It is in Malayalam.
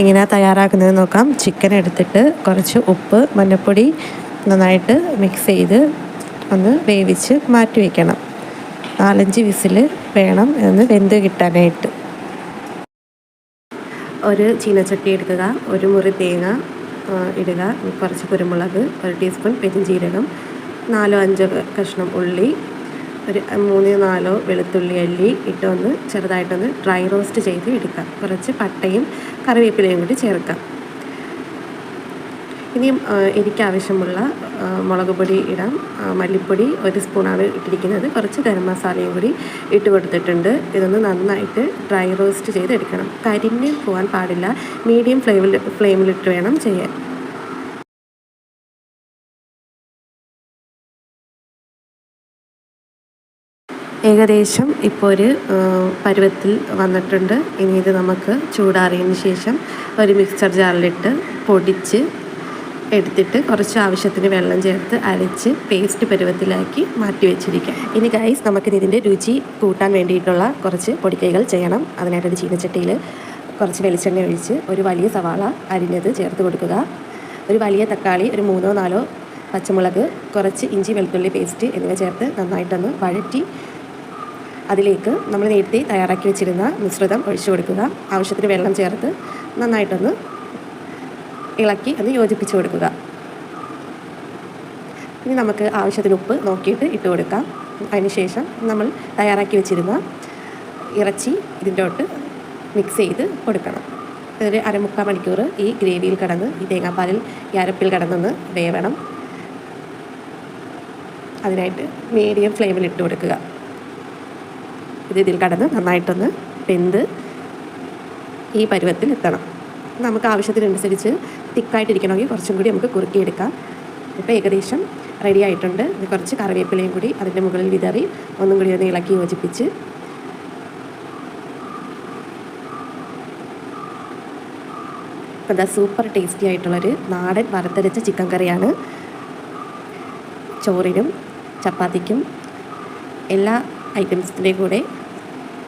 എങ്ങനെയാണ് തയ്യാറാക്കുന്നത് നോക്കാം. ചിക്കൻ എടുത്തിട്ട് കുറച്ച് ഉപ്പ് മഞ്ഞൾപ്പൊടി നന്നായിട്ട് മിക്സ് ചെയ്ത് ഒന്ന് വേവിച്ച് മാറ്റി വയ്ക്കണം നാലഞ്ച് വിസിൽ വേണം എന്ന് വെന്ത് കിട്ടാനായിട്ട്. ഒരു ചീനച്ചട്ടി എടുക്കുക ഒരു മുറി തേങ്ങ ഇടുക കുറച്ച് കുരുമുളക് ഒരു ടീസ്പൂൺ പെരുംജീരകം നാലോ അഞ്ചോ കഷ്ണം ഉള്ളി ഒരു മൂന്ന് നാലോ വെളുത്തുള്ളി അല്ലി ഇട്ടൊന്ന് ചെറുതായിട്ടൊന്ന് ഡ്രൈ റോസ്റ്റ് ചെയ്ത് എടുക്കാം. കുറച്ച് പട്ടയും കറിവേപ്പിലയും കൂടി ചേർക്കാം. ഇനിയും എനിക്കാവശ്യമുള്ള മുളക് പൊടി ഇടാം. മല്ലിപ്പൊടി ഒരു സ്പൂണാണ് ഇട്ടിരിക്കുന്നത്. കുറച്ച് ഗരം മസാലയും കൂടി ഇട്ട് കൊടുത്തിട്ടുണ്ട്. ഇതൊന്ന് നന്നായിട്ട് ഡ്രൈ റോസ്റ്റ് ചെയ്തെടുക്കണം. കരിഞ്ഞ് പോകാൻ പാടില്ല. മീഡിയം ഫ്ലെയിമിൽ ഫ്ലെയിമിലിട്ട് വേണം ചെയ്യാൻ. ഏകദേശം ഇപ്പോൾ ഒരു പരുവത്തിൽ വന്നിട്ടുണ്ട്. ഇനി ഇത് നമുക്ക് ചൂടാറിയതിന് ശേഷം ഒരു മിക്സർ ജാറിലിട്ട് പൊടിച്ച് എടുത്തിട്ട് കുറച്ച് ആവശ്യത്തിന് വെള്ളം ചേർത്ത് അരച്ച് പേസ്റ്റ് പരുവത്തിലാക്കി മാറ്റി വെച്ചിരിക്കാം. ഇനി ഗൈസ് നമുക്കിനി ഇതിന്റെ രുചി കൂട്ടാൻ വേണ്ടിയിട്ടുള്ള കുറച്ച് പൊടിക്കൈകൾ ചെയ്യണം. അതിനായിട്ടൊരു ചീനച്ചട്ടിയിൽ കുറച്ച് വെളിച്ചെണ്ണ ഒഴിച്ച് ഒരു വലിയ സവാള അരിഞ്ഞത് ചേർത്ത് കൊടുക്കുക. ഒരു വലിയ തക്കാളി ഒരു മൂന്നോ നാലോ പച്ചമുളക് കുറച്ച് ഇഞ്ചി വെളുത്തുള്ളി പേസ്റ്റ് എന്നിവ ചേർത്ത് നന്നായിട്ടൊന്ന് വഴറ്റി അതിലേക്ക് നമ്മൾ നേരത്തെ തയ്യാറാക്കി വെച്ചിരുന്ന മിശ്രിതം ഒഴിച്ചു കൊടുക്കുക. ആവശ്യത്തിന് വെള്ളം ചേർത്ത് നന്നായിട്ടൊന്ന് ഇളക്കി അത് യോജിപ്പിച്ച് കൊടുക്കുക. ഇനി നമുക്ക് ആവശ്യത്തിന് ഉപ്പ് നോക്കിയിട്ട് ഇട്ട് കൊടുക്കാം. അതിനുശേഷം നമ്മൾ തയ്യാറാക്കി വെച്ചിരുന്ന ഇറച്ചി ഇതിന്റെ തൊട്ട് മിക്സ് ചെയ്ത് കൊടുക്കണം. ഒരു അരമുക്കാൽ മണിക്കൂർ ഈ ഗ്രേവിയിൽ കടന്ന് ഈ തേങ്ങാപ്പാലിൽ ഈ അരപ്പിൽ കടന്നൊന്ന് വേവണം. അതിനായിട്ട് മീഡിയം ഫ്ലെയിമിൽ ഇട്ട് കൊടുക്കുക. ഇത് ഇതിൽ കടന്ന് നന്നായിട്ടൊന്ന് വെന്ത് ഈ പരുവത്തിൽ എത്തണം. നമുക്ക് ആവശ്യത്തിനനുസരിച്ച് തിക്കായിട്ടിരിക്കണമെങ്കിൽ കുറച്ചും കൂടി നമുക്ക് കുറുക്കിയെടുക്കാം. ഇപ്പോൾ ഏകദേശം റെഡി ആയിട്ടുണ്ട്. കുറച്ച് കറിവേപ്പിലയും കൂടി അതിന്റെ മുകളിൽ വിതറി ഒന്നും കൂടി ഒന്ന് ഇളക്കി യോജിപ്പിച്ച് ഇപ്പം എന്താ സൂപ്പർ ടേസ്റ്റി ആയിട്ടുള്ളൊരു നാടൻ വറുത്തരച്ച ചിക്കൻ കറിയാണ്. ചോറിനും ചപ്പാത്തിക്കും എല്ലാ ഐറ്റംസിന്റെ കൂടെ